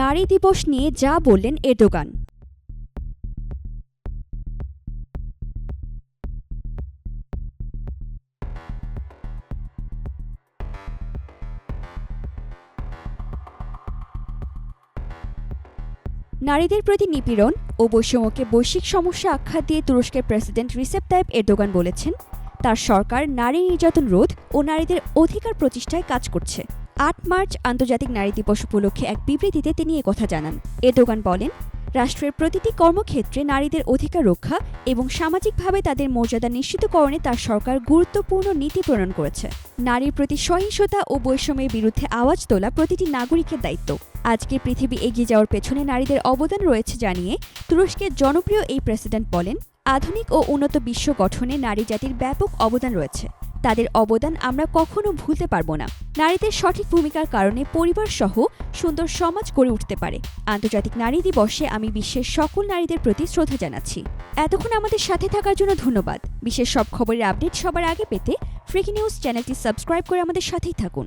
নারী দিবস নিয়ে যা বললেন এরদোগান। নারীদের প্রতি নিপীড়ন ও বৈষম্যকে বৈশ্বিক সমস্যা আখ্যা দিয়ে তুরস্কের প্রেসিডেন্ট রিসেপ তাইপ এরদোগান বলেছেন, তার সরকার নারী নির্যাতন রোধ ও নারীদের অধিকার প্রতিষ্ঠায় কাজ করছে। আট মার্চ আন্তর্জাতিক নারী দিবস উপলক্ষে এক বিবৃতিতে তিনি কথা জানান। এরদোগান বলেন, রাষ্ট্রের প্রতিটি কর্মক্ষেত্রে নারীদের অধিকার রক্ষা এবং সামাজিকভাবে তাদের মর্যাদা নিশ্চিতকরণে তার সরকার গুরুত্বপূর্ণ নীতি প্রণয়ন করেছে। নারীর প্রতি সহিংসতা ও বৈষম্যের বিরুদ্ধে আওয়াজ তোলা প্রতিটি নাগরিকের দায়িত্ব। আজকের পৃথিবী এগিয়ে যাওয়ার পেছনে নারীদের অবদান রয়েছে জানিয়ে তুরস্কের জনপ্রিয় এই প্রেসিডেন্ট বলেন, আধুনিক ও উন্নত বিশ্ব গঠনে নারী জাতির ব্যাপক অবদান রয়েছে। তাদের অবদান আমরা কখনো ভুলতে পারব না। নারীদের সঠিক ভূমিকার কারণে পরিবার সহ সুন্দর সমাজ গড়ে উঠতে পারে। আন্তর্জাতিক নারী দিবসে আমি বিশ্বের সকল নারীদের প্রতি শ্রদ্ধা জানাচ্ছি। এতক্ষণ আমাদের সাথে থাকার জন্য ধন্যবাদ। বিশ্বের সব খবরের আপডেট সবার আগে পেতে ফ্রিকি নিউজ চ্যানেলটি সাবস্ক্রাইব করে আমাদের সাথেই থাকুন।